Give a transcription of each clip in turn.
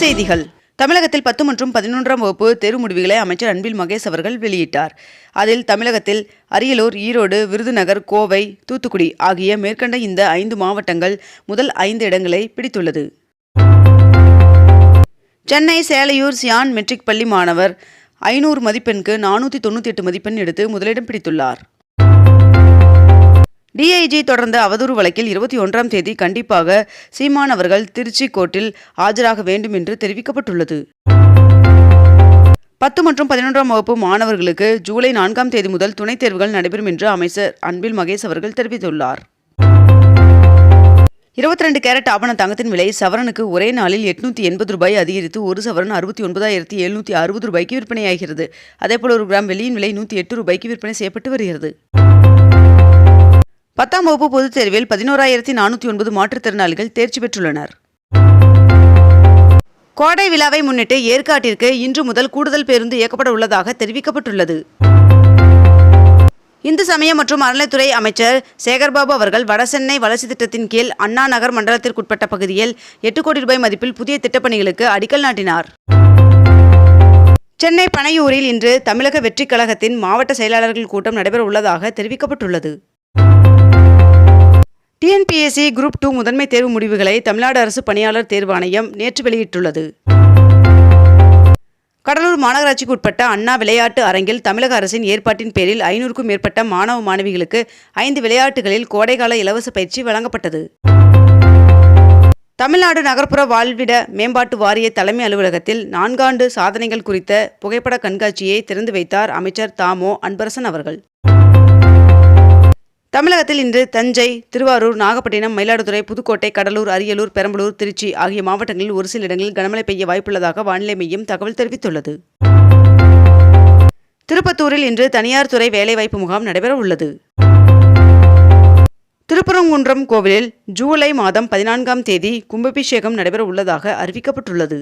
செய்திகள். தமிழகத்தில் பத்து மற்றும் பதினொன்றாம் வகுப்பு தேர்வு முடிவுகளை அமைச்சர் அன்பில் மகேஷ் அவர்கள் வெளியிட்டார். அதில் தமிழகத்தில் அரியலூர் ஈரோடு விருதுநகர் கோவை தூத்துக்குடி ஆகிய மேற்கண்ட இந்த ஐந்து மாவட்டங்கள் முதல் ஐந்து இடங்களை பிடித்துள்ளது. சென்னை சேலையூர் சியான் மெட்ரிக் பள்ளி மாணவர் ஐநூறு மதிப்பெண்க்கு நானூற்றி தொண்ணூற்றி எட்டு மதிப்பெண் எடுத்து முதலிடம் பிடித்துள்ளார். டிஐஜி தொடர்ந்த அவதூறு வழக்கில் இருபத்தி ஒன்றாம் தேதி கண்டிப்பாக சீமான் அவர்கள் திருச்சி கோர்ட்டில் ஆஜராக வேண்டும் என்று தெரிவிக்கப்பட்டுள்ளது. பத்து மற்றும் பதினொன்றாம் வகுப்பு மாணவர்களுக்கு ஜூலை நான்காம் தேதி முதல் துணைத் தேர்வுகள் நடைபெறும் என்று அமைச்சர் அன்பில் மகேஷ் அவர்கள் தெரிவித்துள்ளார். இருபத்தி ரெண்டு கேரட் ஆபண தங்கத்தின் விலை சவரனுக்கு ஒரே நாளில் எட்நூத்தி எண்பது ரூபாய் அதிகரித்து ஒரு சவரன் அறுபத்தி ஒன்பதாயிரத்தி எழுநூற்றி அறுபது ரூபாய்க்கு விற்பனையாகிறது. அதேபோல் ஒரு கிராம் வெள்ளியின் விலை நூற்றி எட்டு ரூபாய்க்கு விற்பனை செய்யப்பட்டு வருகிறது. பத்தாம் வகுப்பு பொதுத் தேர்வில் பதினோராயிரத்தி நானூற்றி ஒன்பது மாற்றுத்திறனாளிகள் தேர்ச்சி பெற்றுள்ளனர். கோடை விழாவை முன்னிட்டு ஏற்காட்டிற்கு இன்று முதல் கூடுதல் பேருந்து இயக்கப்பட உள்ளதாக தெரிவிக்கப்பட்டுள்ளது. இந்து சமய மற்றும் அறநிலைத்துறை அமைச்சர் சேகர்பாபு அவர்கள் வடசென்னை வளர்ச்சி திட்டத்தின் கீழ் அண்ணா நகர் மண்டலத்திற்குட்பட்ட பகுதியில் எட்டு கோடி ரூபாய் மதிப்பில் புதிய திட்டப்பணிகளுக்கு அடிக்கல் நாட்டினார். சென்னை பனையூரில் இன்று தமிழக வெற்றிக் கழகத்தின் மாவட்ட செயலாளர்கள் கூட்டம் நடைபெற உள்ளதாக தெரிவிக்கப்பட்டுள்ளது. டிஎன்பிஎஸ்சி குரூப் டூ முதன்மை தேர்வு முடிவுகளை தமிழ்நாடு அரசு பணியாளர் தேர்வாணையம் நேற்று வெளியிட்டுள்ளது. கடலூர் மாநகராட்சிக்கு உட்பட்ட அண்ணா விளையாட்டு அரங்கில் தமிழக அரசின் ஏற்பாட்டின் பேரில் ஐநூறுக்கும் மேற்பட்ட மாணவ மாணவிகளுக்கு ஐந்து விளையாட்டுகளில் கோடைகால இலவச பயிற்சி வழங்கப்பட்டது. தமிழ்நாடு நகர்ப்புற வாழ்விட மேம்பாட்டு வாரிய தலைமை அலுவலகத்தில் நான்காண்டு சாதனைகள் குறித்த புகைப்பட கண்காட்சியை திறந்து வைத்தார் அமைச்சர் தாமோ அன்பரசன் அவர்கள். தமிழகத்தில் இன்று தஞ்சை திருவாரூர் நாகப்பட்டினம் மயிலாடுதுறை புதுக்கோட்டை கடலூர் அரியலூர் பெரம்பலூர் திருச்சி ஆகிய மாவட்டங்களில் ஒரு சில இடங்களில் கனமழை பெய்ய வாய்ப்புள்ளதாக வானிலை மையம் தகவல் தெரிவித்துள்ளது. திருப்பத்தூரில் இன்று தனியார் துறை வேலைவாய்ப்பு முகாம் நடைபெற உள்ளது. திருப்பரங்குன்றம் கோவிலில் ஜூலை மாதம் பதினான்காம் தேதி கும்பாபிஷேகம் நடைபெற உள்ளதாக அறிவிக்கப்பட்டுள்ளது.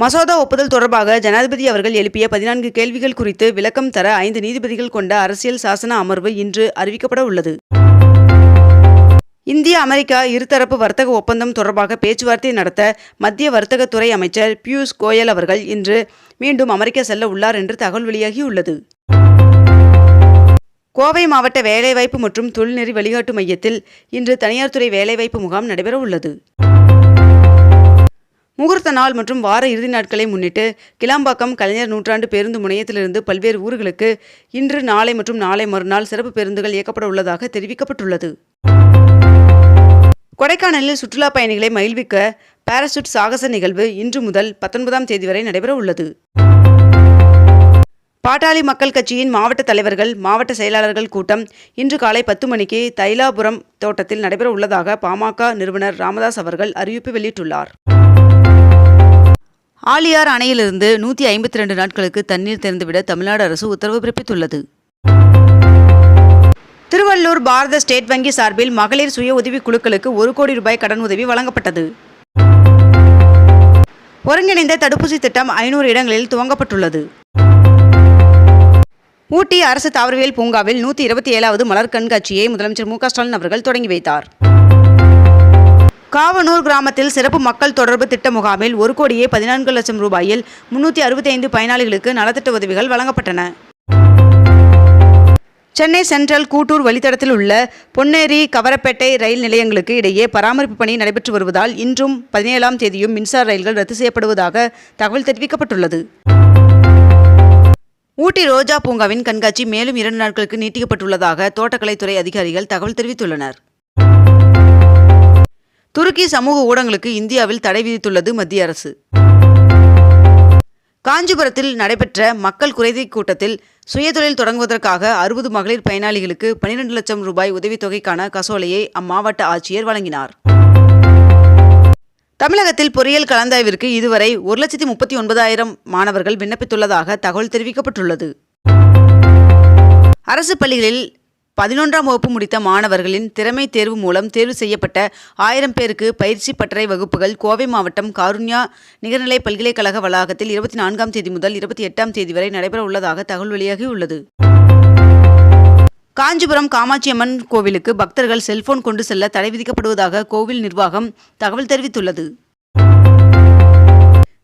மசோதா ஒப்புதல் தொடர்பாக ஜனாதிபதி அவர்கள் எழுப்பிய பதினான்கு கேள்விகள் குறித்து விளக்கம் தர ஐந்து நீதிபதிகள் கொண்ட அரசியல் சாசன அமர்வு இன்று அறிவிக்கப்பட உள்ளது. இந்திய அமெரிக்கா இருதரப்பு வர்த்தக ஒப்பந்தம் தொடர்பாக பேச்சுவார்த்தை நடத்த மத்திய வர்த்தகத்துறை அமைச்சர் பியூஷ் கோயல் அவர்கள் இன்று மீண்டும் அமெரிக்கா செல்ல உள்ளார் என்று தகவல் வெளியாகியுள்ளது கோவை மாவட்ட வேலைவாய்ப்பு மற்றும் தொழில்நெறி வழிகாட்டு மையத்தில் இன்று தனியார் துறை வேலைவாய்ப்பு முகாம் நடைபெற உள்ளது. முகூர்த்த நாள் மற்றும் வார இறுதி நாட்களை முன்னிட்டு கிளாம்பாக்கம் கலைஞர் நூற்றாண்டு பேருந்து முனையத்திலிருந்து பல்வேறு ஊர்களுக்கு இன்று நாளை மற்றும் நாளை மறுநாள் சிறப்பு பேருந்துகள் இயக்கப்பட உள்ளதாக தெரிவிக்கப்பட்டுள்ளது. கொடைக்கானலில் சுற்றுலா பயணிகளை மகிழ்விக்க பாராசூட் சாகச நிகழ்வு இன்று முதல் பத்தொன்பதாம் தேதி வரை நடைபெற உள்ளது. பாட்டாளி மக்கள் கட்சியின் மாவட்ட தலைவர்கள் மாவட்ட செயலாளர்கள் கூட்டம் இன்று காலை பத்து மணிக்கு தைலாபுரம் தோட்டத்தில் நடைபெற உள்ளதாக பாமக நிறுவனர் ராமதாஸ் அவர்கள் அறிவிப்பு வெளியிட்டுள்ளார். ஆலியார் அணையிலிருந்து நூற்றி ஐம்பத்தி ரெண்டு நாட்களுக்கு தண்ணீர் திறந்துவிட தமிழ்நாடு அரசு உத்தரவு பிறப்பித்துள்ளது. திருவள்ளூர் பாரத ஸ்டேட் வங்கி சார்பில் மகளிர் சுய உதவிக் குழுக்களுக்கு ஒரு கோடி ரூபாய் கடன் உதவி வழங்கப்பட்டது. ஒருங்கிணைந்த தடுப்பூசி திட்டம் ஐநூறு இடங்களில் துவங்கப்பட்டுள்ளது. ஊட்டி அரசு தாவரவியல் பூங்காவில் நூற்றி இருபத்தி ஏழாவது மலர் கண்காட்சியை முதலமைச்சர் மு க ஸ்டாலின் அவர்கள் தொடங்கி வைத்தார். காவனூர் கிராமத்தில் சிறப்பு மக்கள் தொடர்பு திட்ட முகாமில் ஒரு கோடியே பதினான்கு லட்சம் ரூபாயில் முன்னூற்றி அறுபத்தி ஐந்து பயனாளிகளுக்கு நலத்திட்ட உதவிகள் வழங்கப்பட்டன. சென்னை சென்ட்ரல் கூட்டூர் வழித்தடத்தில் உள்ள பொன்னேரி கவரப்பேட்டை ரயில் நிலையங்களுக்கு இடையே பராமரிப்பு பணி நடைபெற்று வருவதால் இன்றும் பதினேழாம் தேதியும் மின்சார ரயில்கள் ரத்து செய்யப்படுவதாக தகவல் தெரிவிக்கப்பட்டுள்ளது. ஊட்டி ரோஜா பூங்காவின் கண்காட்சி மேலும் இரண்டு நாட்களுக்கு நீட்டிக்கப்பட்டுள்ளதாக தோட்டக்கலைத்துறை அதிகாரிகள் தகவல் தெரிவித்துள்ளனர். துருக்கி சமூக ஊடகங்களுக்கு இந்தியாவில் தடை விதித்துள்ளது மத்திய அரசு. காஞ்சிபுரத்தில் நடைபெற்ற மக்கள் குறைதீர் கூட்டத்தில் சுயதொழில் தொடங்குவதற்காக அறுபது மகளிர் பயனாளிகளுக்கு பனிரெண்டு லட்சம் ரூபாய் உதவித்தொகைக்கான கசோலையை அம்மாவட்ட ஆட்சியர் வழங்கினார். தமிழகத்தில் பொறியியல் கலந்தாய்விற்கு இதுவரை ஒரு லட்சத்தி முப்பத்தி ஒன்பதாயிரம் மாணவர்கள் விண்ணப்பித்துள்ளதாக தகவல் தெரிவிக்கப்பட்டுள்ளது. அரசு பள்ளிகளில் பதினொன்றாம் வகுப்பு முடித்த மாணவர்களின் திறமை தேர்வு மூலம் தேர்வு செய்யப்பட்ட ஆயிரம் பேருக்கு பயிற்சி பட்டறை வகுப்புகள் கோவை மாவட்டம் காருண்யா நிகர்நிலை பல்கலைக்கழக வளாகத்தில் இருபத்தி நான்காம் தேதி முதல் இருபத்தி எட்டாம் தேதி வரை நடைபெற உள்ளதாக தகவல் வெளியாகியுள்ளது காஞ்சிபுரம் காமாட்சியம்மன் கோவிலுக்கு பக்தர்கள் செல்போன் கொண்டு செல்ல தடை விதிக்கப்படுவதாக கோவில் நிர்வாகம் தகவல் தெரிவித்துள்ளது.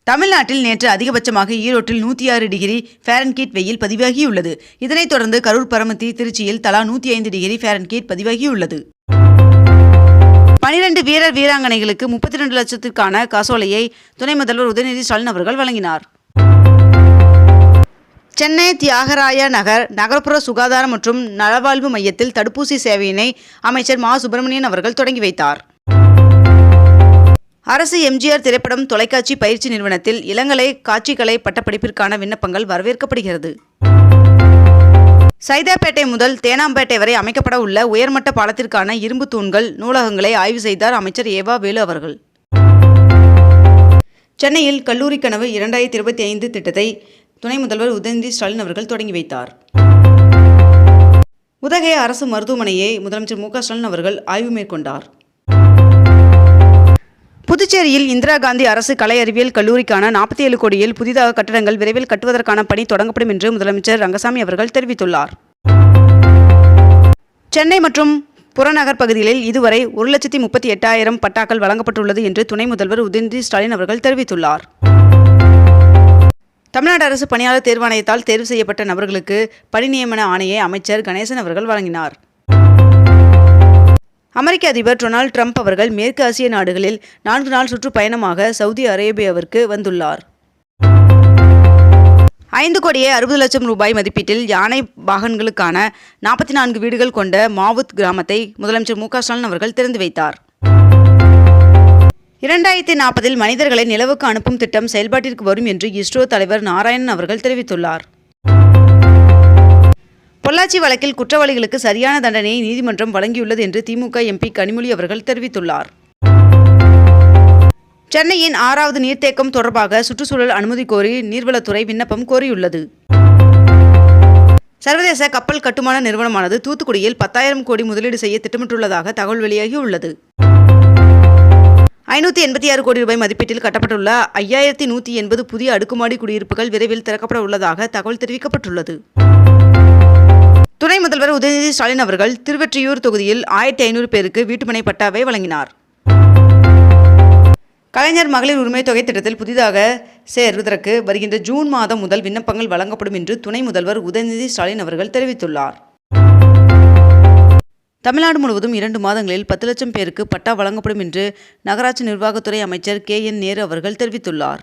தமிழ்நாட்டில் நேற்று அதிகபட்சமாக ஈரோட்டில் நூற்றி ஆறு டிகிரி ஃபேரன்கீட் வெயில் பதிவாகியுள்ளது. இதனைத் தொடர்ந்து கரூர் பரமத்தி திருச்சியில் தலா நூற்றி ஐந்து டிகிரி ஃபேரன்கீட் பதிவாகியுள்ளது. பனிரெண்டு வீரர் வீராங்கனைகளுக்கு முப்பத்தி ரெண்டு லட்சத்திற்கான காசோலையை துணை முதல்வர் உதயநிதி ஸ்டாலின் அவர்கள் வழங்கினார். சென்னை தியாகராய நகர் நகர்ப்புற சுகாதாரம் மற்றும் நலவாழ்வு மையத்தில் தடுப்பூசி சேவையினை அமைச்சர் மா. சுப்பிரமணியன் அவர்கள் தொடங்கி வைத்தார். அரசு எம்ஜிஆர் திரைப்படம் தொலைக்காட்சி பயிற்சி நிறுவனத்தில் இளங்கலை காட்சிக்கலை பட்டப்படிப்பிற்கான விண்ணப்பங்கள் வரவேற்கப்படுகிறது. சைதாப்பேட்டை முதல் தேனாம்பேட்டை வரை அமைக்கப்பட உள்ள உயர்மட்ட பாலத்திற்கான இரும்பு தூண்கள் நூலகங்களை ஆய்வு செய்தார் அமைச்சர் ஏவா வேலு அவர்கள். சென்னையில் கல்லூரி கனவு இரண்டாயிரத்தி இருபத்தி ஐந்து திட்டத்தை துணை முதல்வர் உதயநிதி ஸ்டாலின் அவர்கள் தொடங்கி வைத்தார். உதகை அரசு மருத்துவமனையை முதலமைச்சர் மு க ஸ்டாலின் அவர்கள் ஆய்வு மேற்கொண்டார். புதுச்சேரியில் இந்திரா காந்தி அரசு கலை அறிவியல் கல்லூரிக்கான நாற்பத்தி ஏழு கோடியில் புதிதாக கட்டடங்கள் விரைவில் கட்டுவதற்கான பணி தொடங்கப்படும் என்று முதலமைச்சர் ரங்கசாமி அவர்கள் தெரிவித்துள்ளார். சென்னை மற்றும் புறநகர் பகுதிகளில் இதுவரை ஒரு லட்சத்தி முப்பத்தி எட்டாயிரம் பட்டாக்கள் வழங்கப்பட்டுள்ளது என்று துணை முதல்வர் உதயநிதி ஸ்டாலின் அவர்கள் தெரிவித்துள்ளார். தமிழ்நாடு அரசு பணியாளர் தேர்வாணையத்தால் தேர்வு செய்யப்பட்ட நபர்களுக்கு பணி நியமன ஆணையை அமைச்சர் கணேசன் அவர்கள் வழங்கினார். அமெரிக்க அதிபர் டொனால்ட் ட்ரம்ப் அவர்கள் மேற்கு ஆசிய நாடுகளில் நான்கு நாள் சுற்றுப்பயணமாக சவுதி அரேபியாவிற்கு வந்துள்ளார். ஐந்து கோடியே அறுபது லட்சம் ரூபாய் மதிப்பீட்டில் யானை பாகன்களுக்கான நாற்பத்தி நான்கு வீடுகள் கொண்ட மாவுத் கிராமத்தை முதலமைச்சர் மு ஸ்டாலின் அவர்கள் திறந்து வைத்தார். இரண்டாயிரத்தி நாற்பதில் மனிதர்களை நிலவுக்கு அனுப்பும் திட்டம் செயல்பாட்டிற்கு வரும் என்று இஸ்ரோ தலைவர் நாராயணன் அவர்கள் தெரிவித்துள்ளார். பொள்ளாச்சி வழக்கில் குற்றவாளிகளுக்கு சரியான தண்டனையை நீதிமன்றம் வழங்கியுள்ளது என்று திமுக எம்பி கனிமொழி அவர்கள் தெரிவித்துள்ளார். சென்னையின் ஆறாவது நீர்த்தேக்கம் தொடர்பாக சுற்றுச்சூழல் அனுமதி கோரி நீர்வளத்துறை விண்ணப்பம் கோரியுள்ளது. சர்வதேச கப்பல் கட்டுமான நிறுவனமானது தூத்துக்குடியில் பத்தாயிரம் கோடி முதலீடு செய்ய திட்டமிட்டுள்ளதாக தகவல் வெளியாகியுள்ளது. ஐநூற்றி எண்பத்தி ஆறு கோடி ரூபாய் மதிப்பீட்டில் கட்டப்பட்டுள்ள ஐயாயிரத்தி நூற்றி எண்பது புதிய அடுக்குமாடி குடியிருப்புகள் விரைவில் திறக்கப்பட உள்ளதாக தகவல் தெரிவிக்கப்பட்டுள்ளது. துணை முதல்வர் உதயநிதி ஸ்டாலின் அவர்கள் திருவெற்றியூர் தொகுதியில் ஆயிரத்தி ஐநூறு பேருக்கு வீட்டுமனை பட்டாவை வழங்கினார். கலைஞர் மகளிர் உரிமை தொகை திட்டத்தில் புதிதாக சேர்வதற்கு வருகின்ற ஜூன் மாதம் முதல் விண்ணப்பங்கள் வழங்கப்படும் என்று துணை முதல்வர் உதயநிதி ஸ்டாலின் அவர்கள் தெரிவித்துள்ளார். தமிழ்நாடு முழுவதும் இரண்டு மாதங்களில் பத்து லட்சம் பேருக்கு பட்டா வழங்கப்படும் என்று நகராட்சி நிர்வாகத்துறை அமைச்சர் கே என் நேரு அவர்கள் தெரிவித்துள்ளார்.